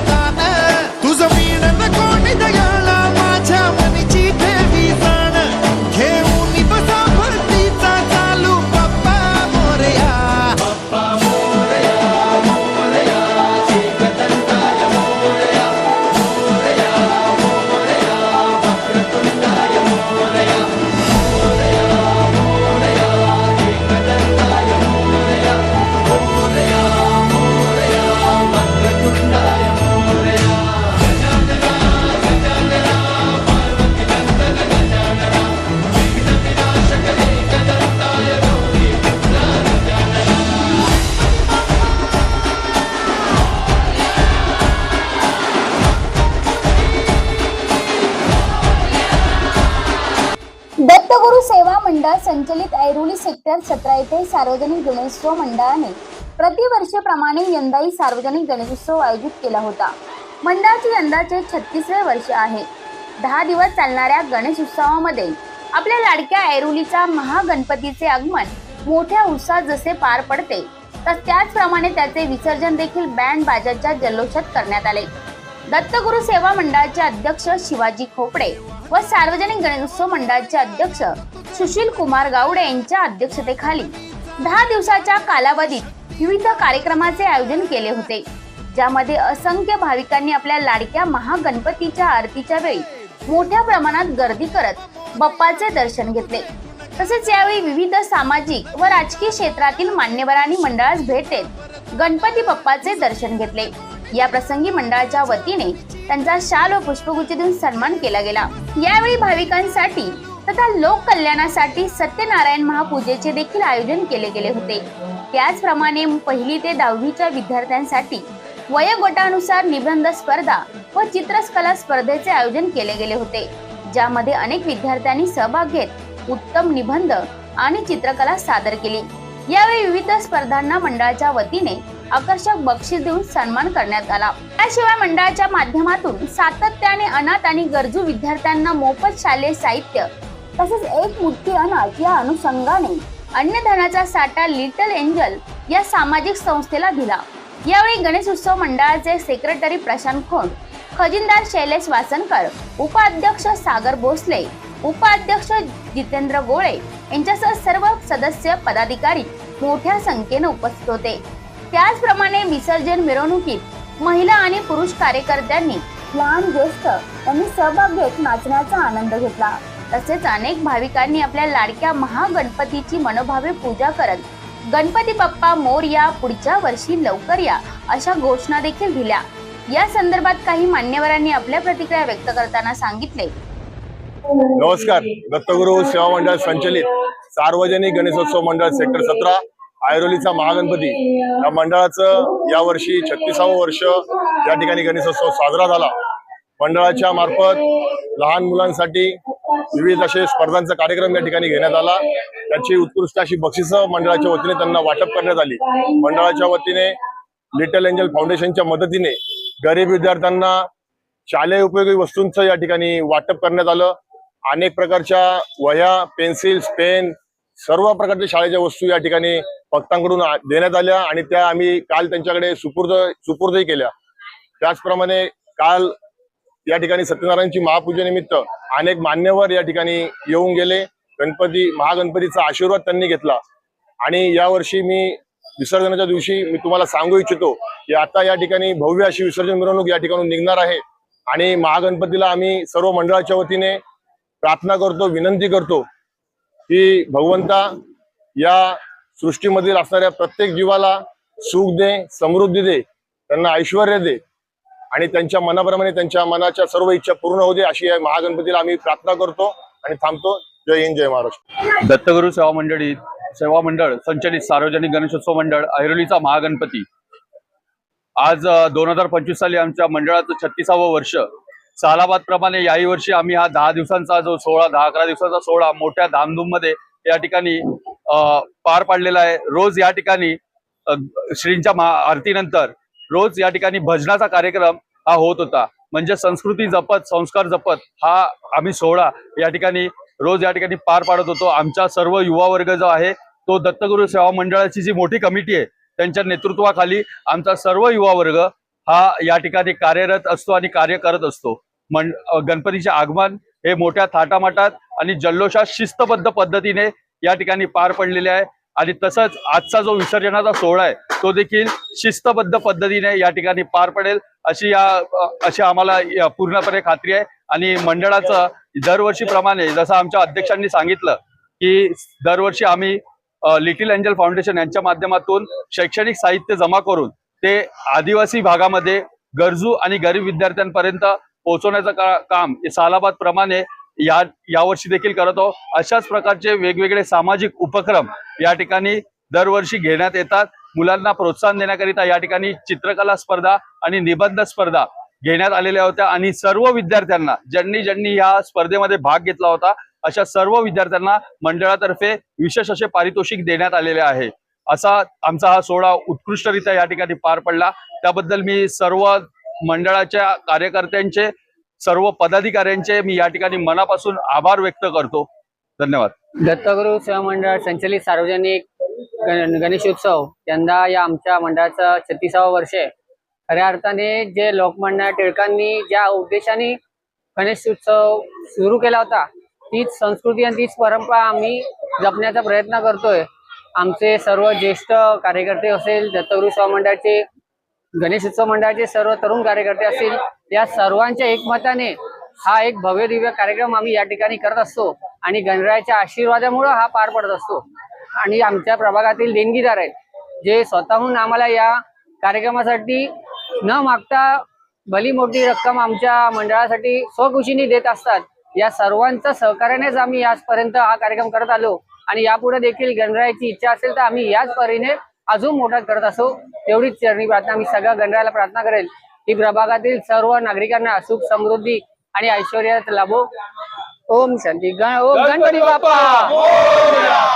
the time. Dattaguru सेवा मंडळ संचलित ऐरोली सेक्टर सतरा येथे सार्वजनिक गणेशोत्सव मंडळाने प्रतिवर्षीप्रमाणे यंदाही सार्वजनिक गणेशोत्सव आयोजित केला होता. मंडळाचे यंदाचे छत्तीसवे वर्ष आहे. दहा दिवस चालणाऱ्या गणेश उत्सवामध्ये आपल्या लाडक्या ऐरोलीचा महागणपतीचे आगमन मोठ्या उत्साहात जसे पार पडते तर त्याचप्रमाणे त्याचे विसर्जन देखील बँड बाजाच्या जल्लोषात करण्यात आले. दत्तगुरु सेवा मंडळाचे अध्यक्ष शिवाजी खोपडे व सार्वजनिक गणेशोत्सव मंडळाचे अध्यक्ष सुशील कुमार गावडे यांच्या अध्यक्षतेखाली दहा दिवसाच्या कालावधीत विविध कार्यक्रमाचे आयोजन केले होते ज्यामध्ये असंख्य भाविकांनी आपल्या लाडक्या महागणपतीच्या आरतीच्या वेळी मोठ्या प्रमाणात गर्दी करत बाप्पाचे दर्शन घेतले. तसेच यावेळी विविध सामाजिक व राजकीय क्षेत्रातील मान्यवरांनी मंडळास भेट देत गणपती बाप्पाचे दर्शन घेतले. या प्रसंगी मंडळाच्या वतीने त्यांचा शाल व पुष्पगुच्छ देऊन सन्मान केला गेला. यावेळी भाविकांसाठी तथा लोक कल्याणासाठी सत्यनारायण महापूजेचे देखील आयोजन केले गेले होते. त्याचप्रमाणे पहिली ते दहावीच्या विद्यार्थ्यांसाठी वयोगटानुसार निबंध स्पर्धा व चित्रकला स्पर्धेचे आयोजन केले गेले होते. ज्यामध्ये अनेक विद्यार्थ्यांनी सहभाग घेत उत्तम निबंध आणि चित्रकला सादर केली. यावेळी विविध स्पर्धांना मंडळाच्या वतीने आकर्षक बक्षीस देऊन सन्मान करण्यात आला. त्याशिवाय मंडळाच्या माध्यमातून सातत्याने अनाथ आणि गरजू विद्यार्थ्यांना मोफत शालेय साहित्य तसेच एक मुठ्ठी अनाथ या अनुषंगाने अन्नधनाचा साठा लिटल एंजल या सामाजिक संस्थेला दिला. यावेळी गणेश उत्सव मंडळाचे सेक्रेटरी प्रशांत खोंड खजिनदार शैलेश वासनकर उपाध्यक्ष सागर भोसले उपाध्यक्ष जितेंद्र गोळे यांच्यासह सर्व सदस्य पदाधिकारी मोठ्या संख्येने उपस्थित होते. त्याचप्रमाणे विसर्जन मिरवणुकीत महिला आणि पुरुष कार्यकर्त्यांनी लहान ज्येष्ठ यांनी सहभाग घेत नाचण्याचा आनंद घेतला. तसेच अनेक भाविकांनी आपल्या लाडक्या महागणपतीची मनोभावे पूजा करत गणपती बाप्पा मोर या पुढच्या वर्षी लवकर या अशा घोषणा देखील दिल्या. या संदर्भात काही मान्यवरांनी आपल्या प्रतिक्रिया व्यक्त करताना सांगितले. नमस्कार. दत्तगुरु सेवा मंडळ संचलित सार्वजनिक गणेशोत्सव मंडळ सेक्टर सतरा ऐरोलीचा महागणपती. या मंडळाचं यावर्षी छत्तीसावं वर्ष या ठिकाणी गणेशोत्सव साजरा झाला. मंडळाच्या मार्फत लहान मुलांसाठी विविध असे स्पर्धांचा कार्यक्रम या ठिकाणी घेण्यात आला. त्याची उत्कृष्ट अशी बक्षिसं मंडळाच्या वतीने त्यांना वाटप करण्यात आली. मंडळाच्या वतीने लिटल एंजल फाउंडेशनच्या मदतीने गरीब विद्यार्थ्यांना शालेय उपयोगी वस्तूंचं या ठिकाणी वाटप करण्यात आलं. अनेक प्रकारच्या वह्या पेन्सिल्स पेन सर्व प्रकारच्या शाळेच्या वस्तू या ठिकाणी भक्तांकडून देण्यात आल्या आणि त्या आम्ही काल त्यांच्याकडे सुपूर्द सुपूर्दही केल्या. त्याचप्रमाणे काल या ठिकाणी सत्यनारायणची महापूजेनिमित्त अनेक मान्यवर या ठिकाणी येऊन गेले. गणपती महागणपतीचा आशीर्वाद त्यांनी घेतला. आणि यावर्षी मी विसर्जनाच्या दिवशी मी तुम्हाला सांगू इच्छितो की आता या ठिकाणी भव्य अशी विसर्जन मिरवणूक या ठिकाणून निघणार आहे. आणि महागणपतीला आम्ही सर्व मंडळाच्या वतीने प्रार्थना करतो विनंती करतो की भगवंता या सृष्टीमधील असणाऱ्या प्रत्येक जीवाला सुख दे समृद्धी दे त्यांना ऐश्वर दे. आणि त्यांच्या मनाप्रमाणे त्यांच्या मनाच्या सर्व इच्छा पूर्ण होऊ दे अशी या महागणपतीला आम्ही प्रार्थना करतो आणि थांबतो. जय हिंद जय महाराष्ट्र. दत्तगुरु सेवा मंडळी सेवा मंडळ संचलित सार्वजनिक गणेशोत्सव मंडळ ऐरोलीचा महागणपती. आज दोन हजार पंचवीस साली आमच्या मंडळाचं छत्तीसावं वर्ष. सालाबाद प्रमाणे याही वर्षी आम्ही हा दहा दिवसांचा जो सोहळा दहा अकरा दिवसाचा सोहळा मोठ्या धामधूममध्ये या ठिकाणी पार पाडलेला आहे. रोज या ठिकाणी श्रींच्या महा आरतीनंतर रोज या ठिकाणी भजनाचा कार्यक्रम हा होत होता. म्हणजे संस्कृती जपत संस्कार जपत हा आम्ही सोहळा या ठिकाणी रोज या ठिकाणी पार पाडत होतो. आमचा सर्व युवा वर्ग जो आहे तो दत्तगुरु सेवा मंडळाची जी मोठी कमिटी आहे त्यांच्या नेतृत्वाखाली आमचा सर्व युवा वर्ग हा या ठिकाणी कार्यरत असतो आणि कार्य करत असतो. मंड गणपतीचे आगमन हे मोठ्या थाटामाटात आणि जल्लोषात शिस्तबद्ध पद्धतीने या ठिकाणी पार पडलेले आहे. आणि तसंच आजचा जो विसर्जनाचा सोहळा आहे तो देखील शिस्तबद्ध पद्धतीने या ठिकाणी पार पडेल अशी या अशी आम्हाला पूर्णपणे खात्री आहे. आणि मंडळाचं दरवर्षीप्रमाणे जसं आमच्या अध्यक्षांनी सांगितलं की दरवर्षी आम्ही लिटिल एंजल फाउंडेशन यांच्या माध्यमातून शैक्षणिक साहित्य जमा करून ते आदिवासी भागामध्ये गरजू आणि गरीब विद्यार्थ्यांपर्यंत पोहोचवण्याचं का- काम सालाबाद प्रमाणे या यावर्षी देखील करत आहोत. अशाच प्रकारचे वेगवेगळे सामाजिक उपक्रम या ठिकाणी दरवर्षी घेण्यात येतात. मुलांना प्रोत्साहन देण्याकरिता या ठिकाणी चित्रकला स्पर्धा आणि निबंध स्पर्धा घेण्यात आलेल्या होत्या आणि सर्व विद्यार्थ्यांना ज्यांनी ज्यांनी या स्पर्धेमध्ये भाग घेतला होता अशा सर्व विद्यार्थ्यांना मंडळातर्फे विशेष असे पारितोषिक देण्यात आलेले आहे. असा आमचा हा सोहळा उत्कृष्टरित्या या ठिकाणी पार पडला. त्याबद्दल मी सर्व मंडळाच्या कार्यकर्त्यांचे सर्व पदाधिकाऱ्यांचे मी या ठिकाणी मनापासून आभार व्यक्त करतो. धन्यवाद. दत्तगुरु सेवा मंडळ संचलित सार्वजनिक गणेशोत्सव यंदा या आमच्या मंडळाचं छत्तीसावं वर्ष आहे. खऱ्या अर्थाने जे लोकमान्य टिळकांनी ज्या उद्देशाने गणेशोत्सव सुरू केला होता तीच संस्कृती आणि तीच परंपरा आम्ही जपण्याचा प्रयत्न करतोय. आमचे सर्व ज्येष्ठ कार्यकर्ते असेल दत्तगुरु सेवा मंडळाचे गणेश उत्सव मंडळाचे सर्व तरुण कार्यकर्ते असतील या सर्वांच्या एकमताने हा एक भव्य दिव्य कार्यक्रम आम्ही या ठिकाणी करत असतो. आणि गणरायाच्या आशीर्वादामुळे हा पार पडत असतो. आणि आमच्या प्रभागातील देणगीदार आहेत जे स्वतःहून आम्हाला या कार्यक्रमासाठी न मागता भली मोठी रक्कम आमच्या मंडळासाठी स्वखुशीने देत असतात. या सर्वांच्या सहकार्यानेच आम्ही आजपर्यंत हा कार्यक्रम करत आलो. आणि यापुढे देखील गणरायाची इच्छा असेल तर आम्ही याच परीने अजून मोठा करत असो तेवढीच चरणी प्रार्थना आम्ही सगळ्या गणरायाला प्रार्थना करेल की प्रभागातील सर्व नागरिकांना सुख समृद्धी आणि ऐश्वर्यात लाभो. ओम शांती. गण ओम गणपती बाप्पा.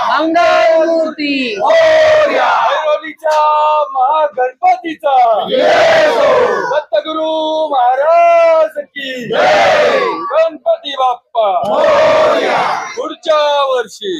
मंगल मूर्ती महागणपतीचा. दत्तगुरु महाराज की गणपती बाप्पा. पुढच्या वर्षी.